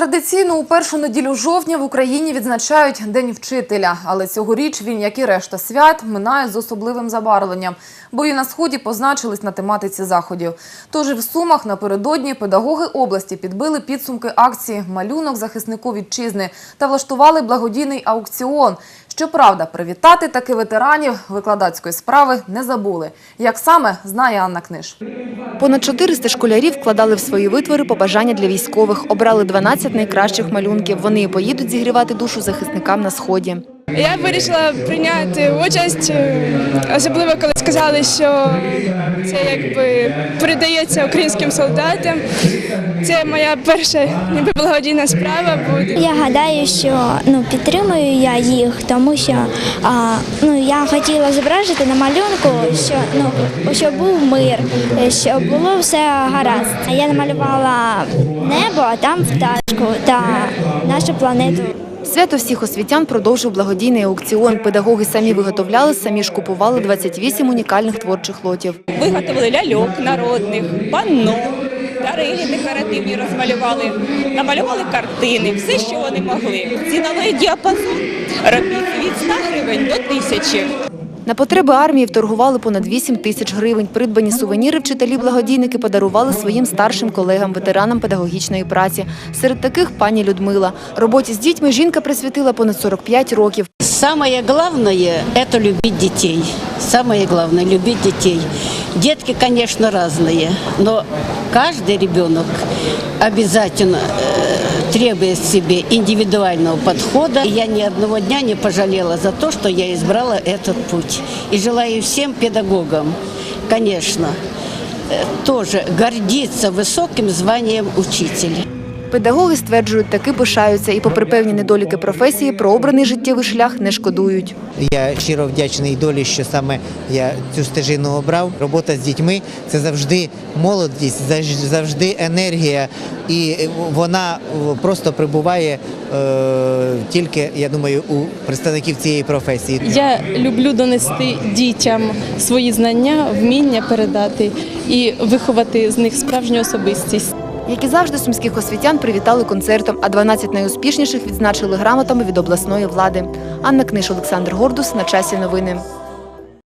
Традиційно у першу неділю жовтня в Україні відзначають День вчителя, але цьогоріч він, як і решта свят, минає з особливим забарвленням, бо і на сході позначились на тематиці заходів. Тож і в Сумах напередодні педагоги області підбили підсумки акції Малюнок захиснику вітчизни та влаштували благодійний аукціон. Щоправда, привітати таки ветеранів викладацької справи не забули. Як саме знає Анна Книж. Понад 400 школярів вкладали в свої витвори побажання для військових. Обрали 12 найкращих малюнків. Вони поїдуть зігрівати душу захисникам на сході. Я вирішила прийняти участь, е, особливо коли сказали, що це якби передається українським солдатам. Це моя перша ніби благодійна справа буде. Я гадаю, що ну підтримую я їх, тому що а, ну я хотіла зображити на малюнку, що ну щоб був мир, е, щоб було все гаразд. Я намалювала небо, а там пташку та нашу планету. Свято всіх освітян продовжив благодійний аукціон. Педагоги самі виготовляли, самі ж купували 28 унікальних творчих лотів. Виготовили ляльок народних, панно, дарини декоративні розмалювали, намалювали картини, все, що вони могли. Ціновий діапазон робіт від 100 гривень до 1000. На потреби армії вторгували понад 8 тисяч гривень. Придбані сувеніри вчителі-благодійники подарували своїм старшим колегам, ветеранам педагогічної праці. Серед таких пані Людмила. Роботі з дітьми жінка присвятила понад 45 років. Самое главное – это любить детей. Самое главное – любить детей. Детки, конечно, разные, но каждый ребенок обязательно э, требует себе индивидуального подхода. И я ни одного дня не пожалела за то, что я избрала этот путь. И желаю всем педагогам, конечно, э, тоже гордиться высоким званием учителя. Педагоги стверджують, таки пишаються і, попри певні недоліки професії, про обраний життєвий шлях не шкодують. Я щиро вдячний долі, що саме я цю стежину обрав. Робота з дітьми це завжди молодість, завжди енергія, і вона просто прибуває е, тільки, я думаю, у представників цієї професії. Я люблю донести дітям свої знання, вміння передати і виховати з них справжню особистість. Як і завжди, сумських освітян привітали концертом, а 12 найуспішніших відзначили грамотами від обласної влади. Анна Книш, Олександр Гордус. На часі новини.